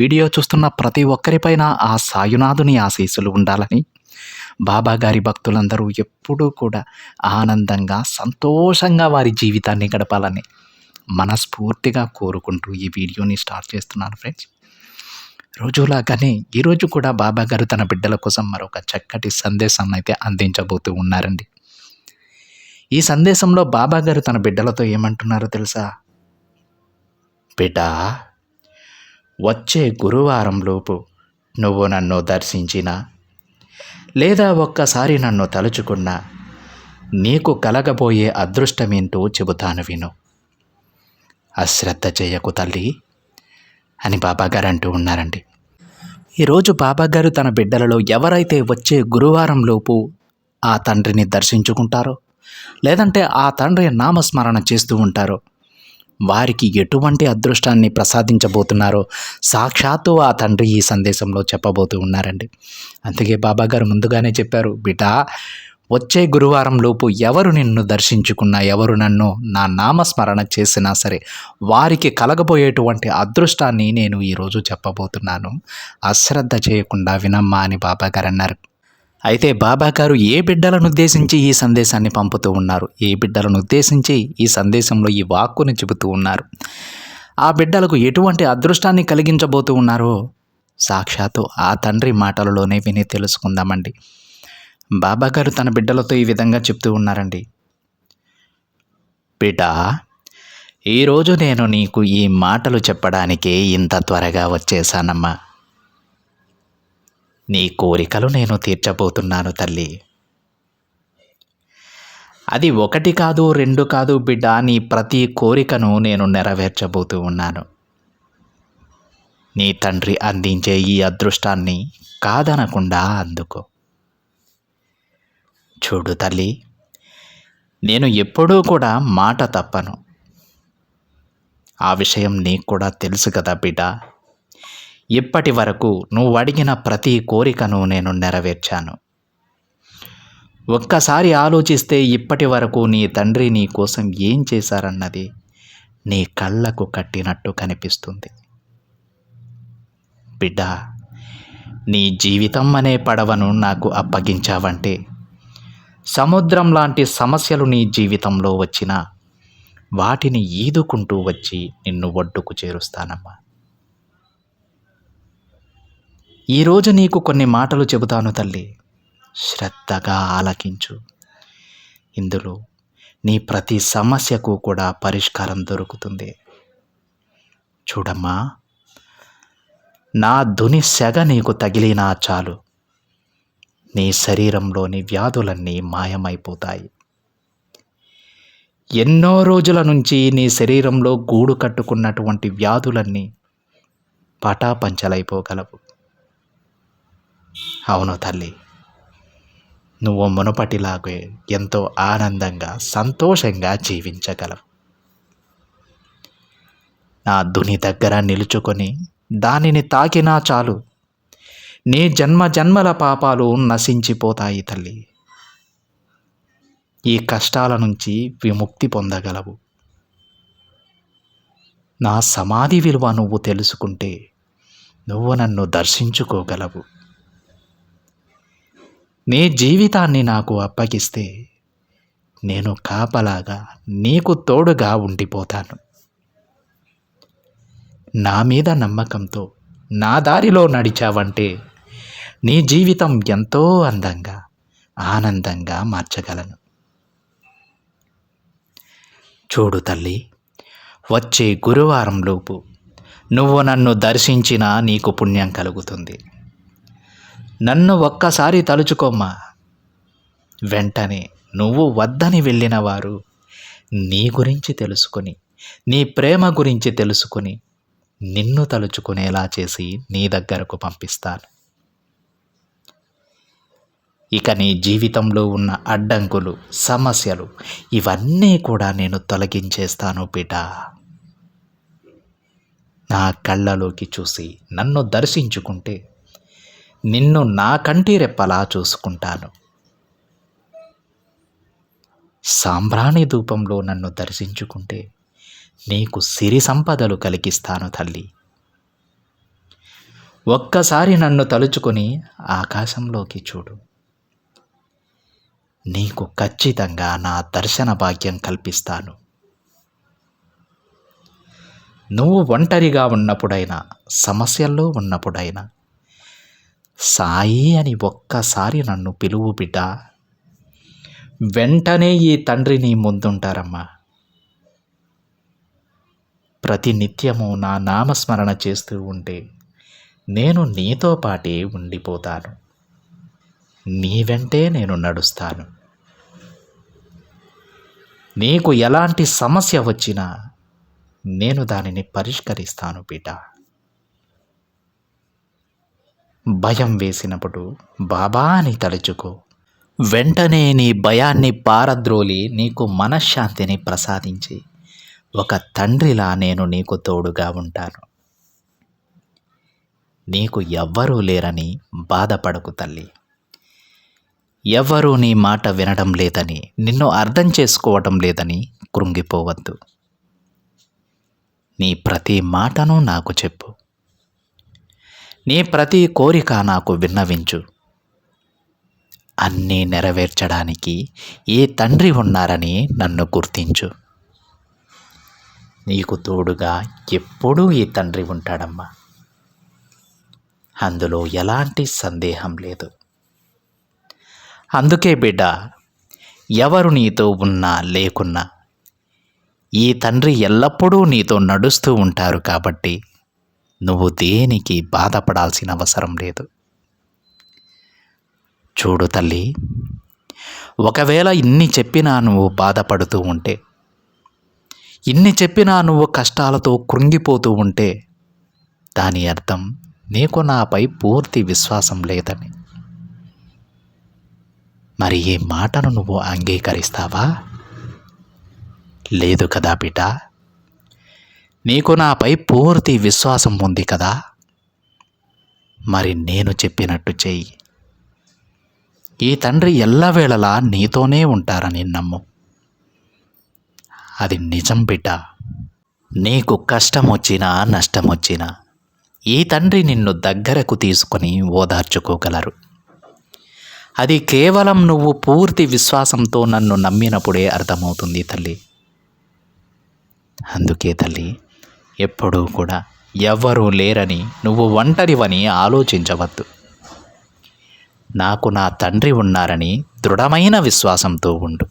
Video చూస్తున్న ప్రతి ఒక్కరిపైన ఆ సాయునాథుని ఆశీస్సులు ఉండాలని బాబా గారి భక్తులందరూ ఎప్పుడూ కూడా ఆనందంగా సంతోషంగా వారి జీవితాన్ని గడపాలని మనస్ఫూర్తిగా కోరుకుంటూ ఈ వీడియోని స్టార్ట్ చేస్తున్నాను ఫ్రెండ్స్. రోజులాగానే ఈరోజు కూడా బాబా గారు తన బిడ్డల కోసం మరొక చక్కటి సందేశాన్ని అయితే అందించబోతూ ఉన్నారండి. ఈ సందేశంలో బాబా గారు తన బిడ్డలతో ఏమంటున్నారో తెలుసా? బిడ్డా వచ్చే గురువారంలోపు నువ్వు నన్ను దర్శించినా లేదా ఒక్కసారి నన్ను తలుచుకున్నా నీకు కలగబోయే అదృష్టమేంటో చెబుతాను విను. అశ్రద్ధ చేయకు తల్లి అని బాబాగారు అంటూ ఉన్నారండి. ఈరోజు బాబాగారు తన బిడ్డలలో ఎవరైతే వచ్చే గురువారంలోపు ఆ తండ్రిని దర్శించుకుంటారో లేదంటే ఆ తండ్రి నామస్మరణ చేస్తూ ఉంటారో వారికి ఎటువంటి అదృష్టాన్ని ప్రసాదించబోతున్నారో సాక్షాత్తు ఆ తండ్రి ఈ సందేశంలో చెప్పబోతూ ఉన్నారండి. అందుకే బాబాగారు ముందుగానే చెప్పారు బిడ్డ వచ్చే గురువారం లోపు ఎవరు నిన్ను దర్శించుకున్నా ఎవరు నన్ను నా నామస్మరణ చేసినా సరే వారికి కలగబోయేటువంటి అదృష్టాన్ని నేను ఈరోజు చెప్పబోతున్నాను. అశ్రద్ధ చేయకుండా వినమ్మా అని బాబాగారు అన్నారు. అయితే బాబాగారు ఏ బిడ్డలను ఉద్దేశించి ఈ సందేశాన్ని పంపుతూ ఉన్నారు? ఏ బిడ్డలను ఉద్దేశించి ఈ సందేశంలో ఈ వాక్కుని చెబుతూ ఉన్నారు? ఆ బిడ్డలకు ఎటువంటి అదృష్టాన్ని కలిగించబోతూ ఉన్నారో సాక్షాత్తు ఆ తండ్రి మాటలలోనే విని తెలుసుకుందామండి. బాబాగారు తన బిడ్డలతో ఈ విధంగా చెప్తూ ఉన్నారండి. బిడ్డ ఈరోజు నేను నీకు ఈ మాటలు చెప్పడానికే ఇంత త్వరగా వచ్చేసానమ్మా నీ కోరికలు నేను తీర్చబోతున్నాను తల్లి. అది ఒకటి కాదు రెండు కాదు బిడ్డ నీ ప్రతి కోరికను నేను నెరవేర్చబోతూ ఉన్నాను. నీ తండ్రి అందించే ఈ అదృష్టాన్ని కాదనకుండా అందుకో. చూడు తల్లి నేను ఎప్పుడూ కూడా మాట తప్పను. ఆ విషయం నీకు కూడా తెలుసు కదా బిడ్డ. ఇప్పటి వరకు నువ్వు అడిగిన ప్రతి కోరికను నేను నెరవేర్చాను. ఒక్కసారి ఆలోచిస్తే ఇప్పటి వరకు నీ తండ్రి నీ కోసం ఏం చేశారన్నది నీ కళ్ళకు కట్టినట్టు కనిపిస్తుంది. బిడ్డ నీ జీవితం అనే పడవను నాకు అప్పగించావంటే సముద్రం లాంటి సమస్యలు నీ జీవితంలో వచ్చినా వాటిని ఈదుకుంటూ వచ్చి నిన్ను ఒడ్డుకు చేరుస్తానమ్మా. ఈరోజు నీకు కొన్ని మాటలు చెబుతాను తల్లి. శ్రద్ధగా ఆలకించు. ఇందులో నీ ప్రతి సమస్యకు కూడా పరిష్కారం దొరుకుతుంది. చూడమ్మా నా ధుని సెగ నీకు తగిలినా చాలు. నీ శరీరంలోని వ్యాధులన్నీ మాయమైపోతాయి. ఎన్నో రోజుల నుంచి నీ శరీరంలో గూడు కట్టుకున్నటువంటి వ్యాధులన్నీ పటాపంచలైపోగలవు. అవును తల్లి. నువ్వు మునుపటిలాగే ఎంతో ఆనందంగా సంతోషంగా జీవించగలవు. నా ధుని దగ్గర నిలుచుకొని దానిని తాకినా చాలు. నీ జన్మ జన్మల పాపాలు నశించిపోతాయి తల్లి. ఈ కష్టాల నుంచి విముక్తి పొందగలవు. నా సమాధి విలువ నువ్వు తెలుసుకుంటే నువ్వు నన్ను దర్శించుకోగలవు. నీ జీవితాన్ని నాకు అప్పగిస్తే నేను కాపలాగా నీకు తోడుగా ఉండిపోతాను. నా మీద నమ్మకంతో నా దారిలో నడిచావంటే నీ జీవితం ఎంతో అందంగా ఆనందంగా మార్చగలను. చూడు తల్లి వచ్చే గురువారంలోపు నువ్వు నన్ను దర్శించినా నీకు పుణ్యం కలుగుతుంది. నన్ను ఒక్కసారి తలుచుకోమ్మా. వెంటనే నువ్వు వద్దని వెళ్ళిన వారు నీ గురించి తెలుసుకుని నీ ప్రేమ గురించి తెలుసుకుని నిన్ను తలుచుకునేలా చేసి నీ దగ్గరకు పంపిస్తాను. ఇక నీ జీవితంలో ఉన్న అడ్డంకులు సమస్యలు ఇవన్నీ కూడా నేను తొలగించేస్తాను పిట నా కళ్ళలోకి చూసి నన్ను దర్శించుకుంటే నిన్ను నా కంటి రెప్పలా చూసుకుంటాను. సాంబ్రాణి ధూపంలో నన్ను దర్శించుకుంటే నీకు సిరి సంపదలు కలిగిస్తాను తల్లి. ఒక్కసారి నన్ను తలుచుకొని ఆకాశంలోకి చూడు. నీకు ఖచ్చితంగా నా దర్శన భాగ్యం కల్పిస్తాను. నువ్వు ఒంటరిగా ఉన్నప్పుడైనా సమస్యల్లో ఉన్నప్పుడైనా సాయి అని ఒక్కసారి నన్ను పిలువు బిడ్డ. వెంటనే ఈ తండ్రి నీ ముందుంటారమ్మా. ప్రతి నిత్యము నా నామస్మరణ చేస్తూ ఉంటే నేను నీతో పాటే ఉండిపోతాను. నీ వెంటే నేను నడుస్తాను. నీకు ఎలాంటి సమస్య వచ్చినా నేను దానిని పరిష్కరిస్తాను బిడ్డ. భయం వేసినప్పుడు బాబా అని తలుచుకో. వెంటనే నీ భయాన్ని పారద్రోలి నీకు మనశ్శాంతిని ప్రసాదించి. ఒక తండ్రిలా నేను నీకు తోడుగా ఉంటాను. నీకు ఎవ్వరూ లేరని బాధపడకు తల్లి. ఎవ్వరూ నీ మాట వినడం లేదని నిన్ను అర్థం చేసుకోవటం లేదని కృంగిపోవద్దు. నీ ప్రతి మాటను నాకు చెప్పు. నీ ప్రతి కోరిక నాకు విన్నవించు. అన్నీ నెరవేర్చడానికి ఏ తండ్రి ఉన్నారని నన్ను గుర్తించు. నీకు తోడుగా ఎప్పుడూ ఈ తండ్రి ఉంటాడమ్మా. అందులో ఎలాంటి సందేహం లేదు. అందుకే బిడ్డ ఎవరు నీతో ఉన్నా లేకున్నా ఈ తండ్రి ఎల్లప్పుడూ నీతో నడుస్తూ ఉంటారు కాబట్టి నువ్వు దేనికి బాధపడాల్సిన అవసరం లేదు. చూడు తల్లి ఒకవేళ ఇన్ని చెప్పినా నువ్వు బాధపడుతూ ఉంటే ఇన్ని చెప్పినా నువ్వు కష్టాలతో కృంగిపోతూ ఉంటే దాని అర్థం నీకు నాపై పూర్తి విశ్వాసం లేదని. మరి ఈ మాటను నువ్వు అంగీకరిస్తావా? లేదు కదా బిడ్డ నీకు నాపై పూర్తి విశ్వాసం ఉంది కదా? మరి నేను చెప్పినట్టు చెయ్యి. ఈ తండ్రి ఎల్లవేళలా నీతోనే ఉంటారని నమ్ము. అది నిజం బిడ్డ. నీకు కష్టం వచ్చినా నష్టం వచ్చినా ఈ తండ్రి నిన్ను దగ్గరకు తీసుకొని ఓదార్చుకోగలరు. అది కేవలం నువ్వు పూర్తి విశ్వాసంతో నన్ను నమ్మినప్పుడే అర్థమవుతుంది తల్లి. అందుకే తల్లి ఎప్పుడూ కూడా ఎవ్వరూ లేరని నువ్వు ఒంటరివని ఆలోచించవద్దు. నాకు నా తండ్రి ఉన్నారని దృఢమైన విశ్వాసంతో ఉండు.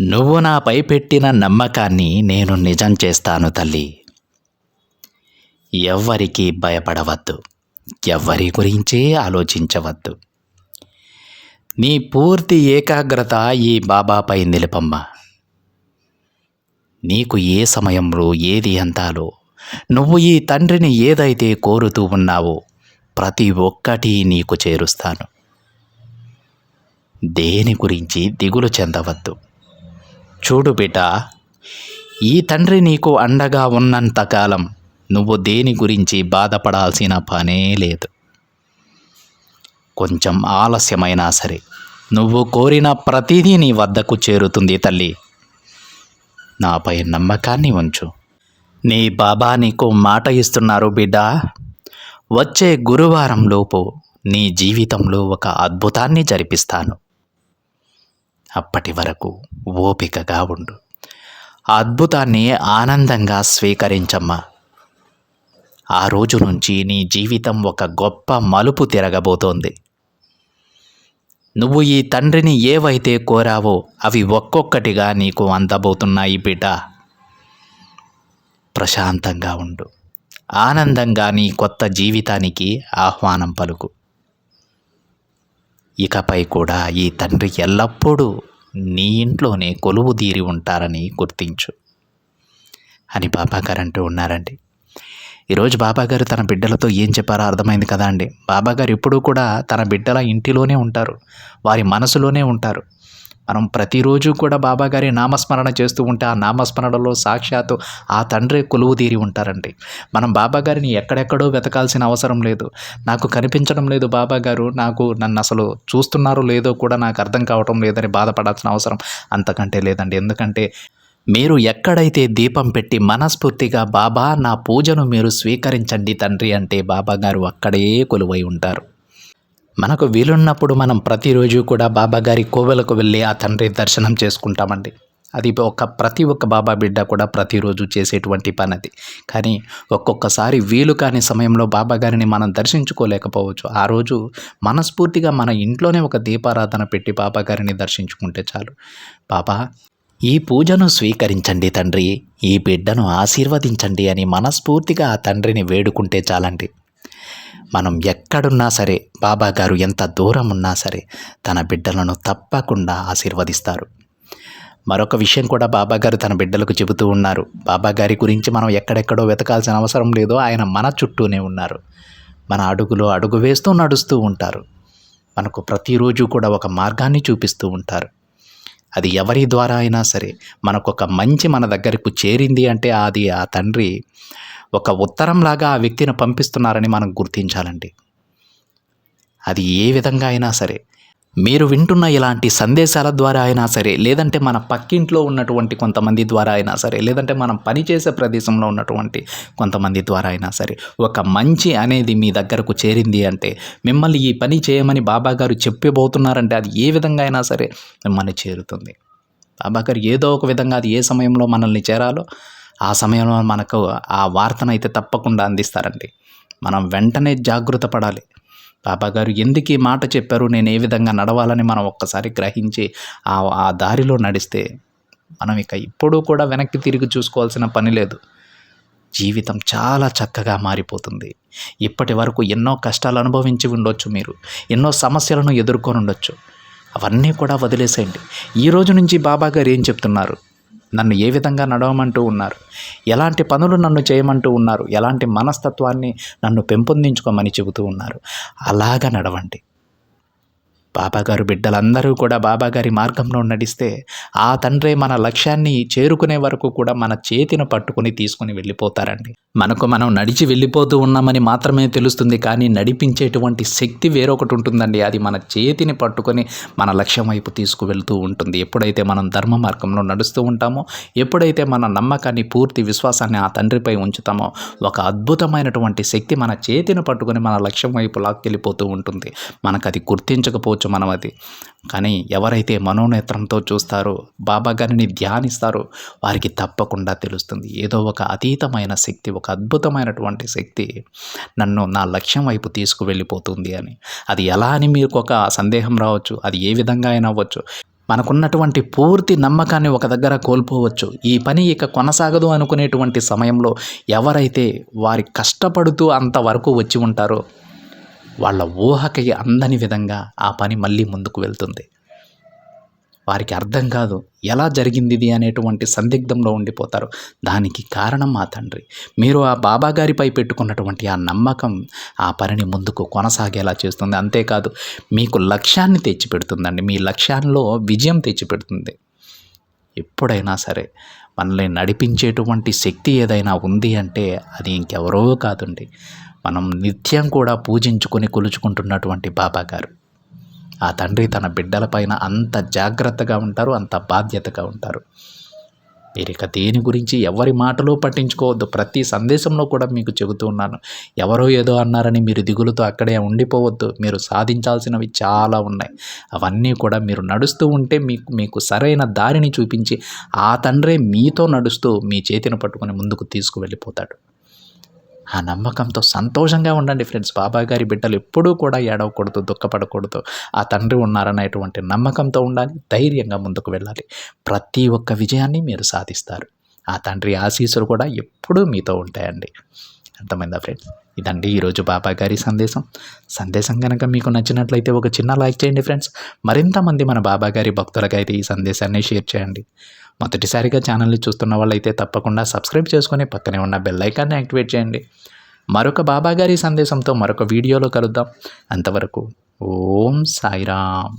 నువ్వు నాపై పెట్టిన నమ్మకాన్ని నేను నిజం చేస్తాను తల్లి. ఎవ్వరికీ భయపడవద్దు. ఎవ్వరి గురించే ఆలోచించవద్దు. నీ పూర్తి ఏకాగ్రత ఈ బాబాపై నిలపమ్మా. నీకు ఏ సమయంలో ఏది అంతాలో నువ్వు ఈ తండ్రిని ఏదైతే కోరుతూ ఉన్నావో ప్రతి ఒక్కటి నీకు చేరుస్తాను. దేని గురించి దిగులు చెందవద్దు. చూడు బిడ్డ ఈ తండ్రి నీకు అండగా ఉన్నంతకాలం నువ్వు దేని గురించి బాధపడాల్సిన పనే లేదు. కొంచెం ఆలస్యమైనా సరే నువ్వు కోరిన ప్రతిదీ నీ వద్దకు చేరుతుంది తల్లి. నాపై నమ్మకాన్ని ఉంచు. నీ బాబా నీకు మాట ఇస్తున్నారు బిడ్డ. వచ్చే గురువారం లోపు నీ జీవితంలో ఒక అద్భుతాన్ని జరిపిస్తాను. అప్పటి వరకు ఓపికగా ఉండు. అద్భుతాన్ని ఆనందంగా స్వీకరించమ్మా. ఆ రోజు నుంచి నీ జీవితం ఒక గొప్ప మలుపు తిరగబోతోంది. నువ్వు ఈ తండ్రిని ఏవైతే కోరావో అవి ఒక్కొక్కటిగా నీకు అందబోతున్నాయి బిడ్డ. ప్రశాంతంగా ఉండు. ఆనందంగా నీ కొత్త జీవితానికి ఆహ్వానం పలుకు. ఇకపై కూడా ఈ తండ్రి ఎల్లప్పుడూ నీ ఇంట్లోనే కొలువు తీరి ఉంటారని గుర్తించు. అని బాబాగారు అంటూ ఉన్నారండి. ఈరోజు బాబాగారు తన బిడ్డలతో ఏం చెప్పారో అర్థమైంది కదా అండి. బాబాగారు ఎప్పుడూ కూడా తన బిడ్డల ఇంటిలోనే ఉంటారు. వారి మనసులోనే ఉంటారు. మనం ప్రతిరోజు కూడా బాబాగారి నామస్మరణ చేస్తూ ఉంటే ఆ నామస్మరణలో సాక్షాత్తు ఆ తండ్రి కొలువు తీరి ఉంటారండి. మనం బాబాగారిని ఎక్కడెక్కడో వెతకాల్సిన అవసరం లేదు. నాకు కనిపించడం లేదు బాబాగారు నాకు నన్ను అసలు చూస్తున్నారో లేదో కూడా నాకు అర్థం కావటం లేదని బాధపడాల్సిన అవసరం అంతకంటే లేదండి. ఎందుకంటే మీరు ఎక్కడైతే దీపం పెట్టి మనస్ఫూర్తిగా బాబా నా పూజను మీరు స్వీకరించండి తండ్రి అంటే బాబాగారు అక్కడే కొలువై ఉంటారు. మనకు వీలున్నప్పుడు మనం ప్రతిరోజు కూడా బాబా గారి కోవెలకు వెళ్ళి ఆ తండ్రి దర్శనం చేసుకుంటామండి. అది ఒక ప్రతి ఒక్క బాబా బిడ్డ కూడా ప్రతిరోజు చేసేటువంటి పని అది కానీ ఒక్కొక్కసారి వీలు కాని సమయంలో బాబా గారిని మనం దర్శించుకోలేకపోవచ్చు. ఆ రోజు మనస్ఫూర్తిగా మన ఇంట్లోనే ఒక దీపారాధన పెట్టి బాబా గారిని దర్శించుకుంటే చాలు. బాబా ఈ పూజను స్వీకరించండి తండ్రి ఈ బిడ్డను ఆశీర్వదించండి అని మనస్ఫూర్తిగా ఆ తండ్రిని వేడుకుంటే చాలండి. మనం ఎక్కడున్నా సరే బాబా గారు ఎంత దూరం ఉన్నా సరే తన బిడ్డలను తప్పకుండా ఆశీర్వదిస్తారు. మరొక విషయం కూడా బాబాగారు తన బిడ్డలకు చెబుతూ ఉన్నారు. బాబాగారి గురించి మనం ఎక్కడెక్కడో వెతకాల్సిన అవసరం లేదు ఆయన మన చుట్టూనే ఉన్నారు. మన అడుగులో అడుగు వేస్తూ నడుస్తూ ఉంటారు. మనకు ప్రతిరోజు కూడా ఒక మార్గాన్ని చూపిస్తూ ఉంటారు. అది ఎవరి ద్వారా అయినా సరే మనకు ఒక మంచి మన దగ్గరకు చేరింది అంటే అది ఆ తండ్రి ఒక ఉత్తరంలాగా ఆ వ్యక్తిని పంపిస్తున్నారని మనం గుర్తించాలండి. అది ఏ విధంగా అయినా సరే మీరు వింటున్న ఇలాంటి సందేశాల ద్వారా అయినా సరే లేదంటే మన పక్కింట్లో ఉన్నటువంటి కొంతమంది ద్వారా అయినా సరే లేదంటే మనం పనిచేసే ప్రదేశంలో ఉన్నటువంటి కొంతమంది ద్వారా అయినా సరే ఒక మంచి అనేది మీ దగ్గరకు చేరింది అంటే మిమ్మల్ని ఈ పని చేయమని బాబా గారు చెప్పబోతున్నారంటే అది ఏ విధంగా అయినా సరే మిమ్మల్ని చేరుతుంది. బాబాగారు ఏదో ఒక విధంగా అది ఏ సమయంలో మనల్ని చేరాలో ఆ సమయంలో మనకు ఆ వార్తను అయితే తప్పకుండా అందిస్తారండి. మనం వెంటనే జాగృత పడాలి. బాబాగారు ఎందుకు ఈ మాట చెప్పారు? నేను ఏ విధంగా నడవాలని మనం ఒక్కసారి గ్రహించి ఆ ఆ దారిలో నడిస్తే మనం ఇక ఇప్పుడు కూడా వెనక్కి తిరిగి చూసుకోవాల్సిన పని లేదు. జీవితం చాలా చక్కగా మారిపోతుంది. ఇప్పటి వరకు ఎన్నో కష్టాలు అనుభవించి ఉండొచ్చు మీరు. ఎన్నో సమస్యలను ఎదుర్కొని ఉండొచ్చు. అవన్నీ కూడా వదిలేసేయండి. ఈ రోజు నుంచి బాబా గారు ఏం చెప్తున్నారు? నన్ను ఏ విధంగా నడవమంటూ ఉన్నారు? ఎలాంటి పనులు నన్ను చేయమంటూ ఉన్నారు? ఎలాంటి మనస్తత్వాన్ని నన్ను పెంపొందించుకోమని చెబుతూ ఉన్నారు? అలాగ నడవండి. బాబాగారు బిడ్డలందరూ కూడా బాబాగారి మార్గంలో నడిస్తే ఆ తండ్రే మన లక్ష్యాన్ని చేరుకునే వరకు కూడా మన చేతిని పట్టుకుని తీసుకుని వెళ్ళిపోతారండి. మనకు మనం నడిచి వెళ్ళిపోతూ ఉన్నామని మాత్రమే తెలుస్తుంది కానీ నడిపించేటువంటి శక్తి వేరొకటి ఉంటుందండి. అది మన చేతిని పట్టుకొని మన లక్ష్యం వైపు తీసుకువెళ్తూ ఉంటుంది. ఎప్పుడైతే మనం ధర్మ మార్గంలో నడుస్తూ ఉంటామో ఎప్పుడైతే మన నమ్మకాన్ని పూర్తి విశ్వాసాన్ని ఆ తండ్రిపై ఉంచుతామో ఒక అద్భుతమైనటువంటి శక్తి మన చేతిని పట్టుకొని మన లక్ష్యం వైపు లాక్కెళ్ళిపోతూ ఉంటుంది. మనకు అది గుర్తించకపోవచ్చు మనం అది కానీ ఎవరైతే మనోనేత్రంతో చూస్తారో బాబా గారిని ధ్యానిస్తారో వారికి తప్పకుండా తెలుస్తుంది. ఏదో ఒక అతీతమైన శక్తి ఒక అద్భుతమైనటువంటి శక్తి నన్ను నా లక్ష్యం వైపు తీసుకువెళ్ళిపోతుంది అని. అది ఎలా అని మీకు ఒక సందేహం రావచ్చు? అది ఏ విధంగా అయినా అవ్వచ్చు. మనకున్నటువంటి పూర్తి నమ్మకాన్ని ఒక దగ్గర కోల్పోవచ్చు. ఈ పని ఇక కొనసాగదు అనుకునేటువంటి సమయంలో ఎవరైతే వారి కష్టపడుతూ అంతవరకు వచ్చి ఉంటారో వాళ్ళ ఊహకి అందని విధంగా ఆ పని మళ్ళీ ముందుకు వెళ్తుంది. వారికి అర్థం కాదు ఎలా జరిగింది ఇది అనేటువంటి సందిగ్ధంలో ఉండిపోతారు. దానికి కారణం మా తండ్రి. మీరు ఆ బాబా గారిపై పెట్టుకున్నటువంటి ఆ నమ్మకం ఆ పనిని ముందుకు కొనసాగేలా చేస్తుంది. అంతేకాదు మీకు లక్ష్యాన్ని తెచ్చిపెడుతుందండి. మీ లక్ష్యాల్లో విజయం తెచ్చిపెడుతుంది. ఎప్పుడైనా సరే మనల్ని నడిపించేటువంటి శక్తి ఏదైనా ఉంది అంటే అది ఇంకెవరో కాదండి. మనం నిత్యం కూడా పూజించుకొని కొలుచుకుంటున్నటువంటి బాబా గారు. ఆ తండ్రి తన బిడ్డలపైన అంత జాగ్రత్తగా ఉంటారు అంత బాధ్యతగా ఉంటారు. మీరు ఇక దేని గురించి ఎవరి మాటలు పట్టించుకోవద్దు. ప్రతి సందేశంలో కూడా మీకు చెబుతూ ఉన్నాను. ఎవరో ఏదో అన్నారని మీరు దిగులుతో అక్కడే ఉండిపోవద్దు. మీరు సాధించాల్సినవి చాలా ఉన్నాయి. అవన్నీ కూడా మీరు నడుస్తూ ఉంటే మీకు మీకు సరైన దారిని చూపించి ఆ తండ్రే మీతో నడుస్తూ మీ చేతిని పట్టుకొని ముందుకు తీసుకువెళ్ళిపోతాడు. ఆ నమ్మకంతో సంతోషంగా ఉండండి ఫ్రెండ్స్. బాబా గారి బిడ్డలు ఎప్పుడూ కూడా ఏడవకూడదు దుఃఖపడకూడదు. ఆ తండ్రి ఉన్నారనేటువంటి నమ్మకంతో ఉండాలి ధైర్యంగా ముందుకు వెళ్ళాలి. ప్రతి ఒక్క విజయాన్ని మీరు సాధిస్తారు. ఆ తండ్రి ఆశీస్సులు కూడా ఎప్పుడూ మీతో ఉంటాయండి. అర్థమైందా ఫ్రెండ్స్? ఇదండి ఈరోజు బాబా గారి సందేశం. సందేశం కనుక మీకు నచ్చినట్లయితే ఒక చిన్న లైక్ చేయండి ఫ్రెండ్స్. మరింతమంది మన బాబా గారి భక్తులకైతే ఈ సందేశాన్ని షేర్ చేయండి. మొదటిసారిగా ఛానల్ని చూస్తున్న వాళ్ళైతే తప్పకుండా సబ్స్క్రైబ్ చేసుకుని పక్కనే ఉన్న బెల్ ఐకాన్ని యాక్టివేట్ చేయండి. మరొక బాబాగారి సందేశంతో మరొక వీడియోలో కలుద్దాం. అంతవరకు ఓం సాయిరామ్.